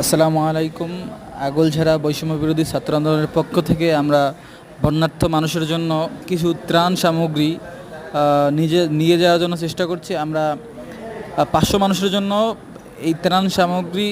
আসসালামু আলাইকুম। আগলঝাড়া বৈষম্য বিরোধী ছাত্র আন্দোলনের পক্ষ থেকে আমরা বন্যার্থ মানুষের জন্য কিছু ত্রাণ সামগ্রী নিজে, নিয়ে যাওয়ার জন্য চেষ্টা করছি। আমরা পাঁচশো মানুষের জন্য এই ত্রাণ সামগ্রী